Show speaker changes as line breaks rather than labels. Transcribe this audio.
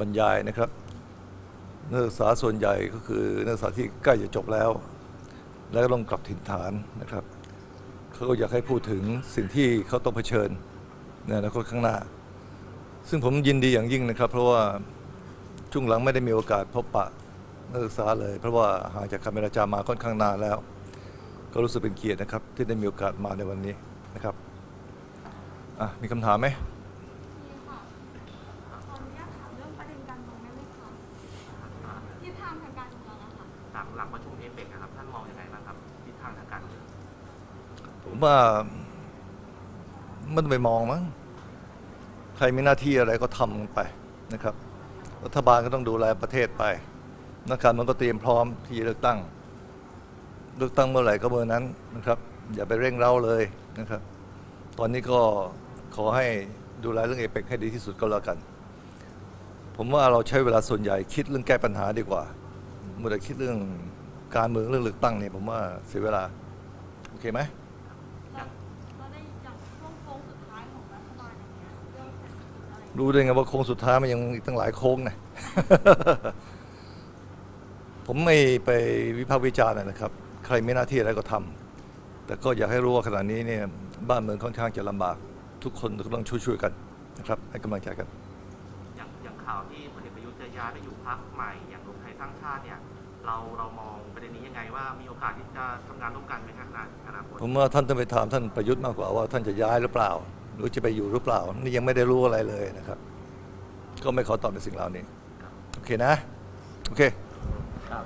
บรรยายนะครับนักศึกษาส่วนใหญ่ก็คือนักศึกษาที่ใกล้จะจบแล้ว แล้วก็ต้องกลับถิ่นฐานนะครับเขาก็อยากให้พูดถึงสิ่งที่เขาต้องเผชิญในอนาคตข้างหน้า ซึ่งผมยินดีอย่างยิ่งนะครับ เพราะว่าช่วงหลังไม่ได้มีโอกาสพบปะนักศึกษาเลย เพราะว่าห่างจากคำเจราจามาค่อนข้างนานแล้ว ก็รู้สึกเป็นเกียรตินะครับที่ได้มีโอกาสมาในวันนี้นะครับมีคำถามไหม ว่าไม่ต้องไปมองมั้งใครมีหน้าที่อะไรก็ทำไปนะครับ รัฐบาลก็ต้องดูแลประเทศไปนักการเมันก็เตรียมพร้อมที่จะเลือกตั้ง เลือกตั้งเมื่อไหร่ก็เมื่อนั้นนะครับ อย่าไปเร่งเร้าเลยนะครับ ตอนนี้ก็ขอให้ดูแลเรื่องเอเปกให้ดีที่สุดก็แล้วกัน ผมว่าเราใช้เวลาส่วนใหญ่คิดเรื่องแก้ปัญหาดีกว่าเมื่อคิดเรื่องการเมืองเรื่องเลือกตั้งเนี่ยผมว่าเสียเวลา โอเคไหม
รู้ได้
ไงว่าโค้งสุดท้ายมันยังอีกตั้งหลายโค้งนะ ผมไม่ไปวิพากษ์วิจารณ์นะครับ ใครไมีหน้าที่อะไรก็ทำแต่ก็อยากให้รู้ว่าขณะนี้เนี่ยบ้านเมืองค่อนข้างจะลำบาก ทุกคนก็ต้องช่วยๆกันนะครับ ให้กำลังใจกัน
อย่างอย่างข่าวที่พลเอกประยุทธ์จะย้ายไปอยู่พรรคใหม่อย่างรวมไทยสร้างชาติเนี่ยเราเรามองประเด็นนี้ยังไงว่ามีโอกาสที่จะทำงานร่วมกันไหมครับในอนาคต
ผมว่าท่านต้องไปถามท่านประยุทธ์มากกว่าว่าท่านจะย้ายหรือเปล่า รือจะไปอยู่หรือเปล่านี่ยังไม่ได้รู้อะไรเลยนะครับ ก็ไม่ขอตอบในสิ่งเหล่านี้ โอเคนะ โอเค
ครับ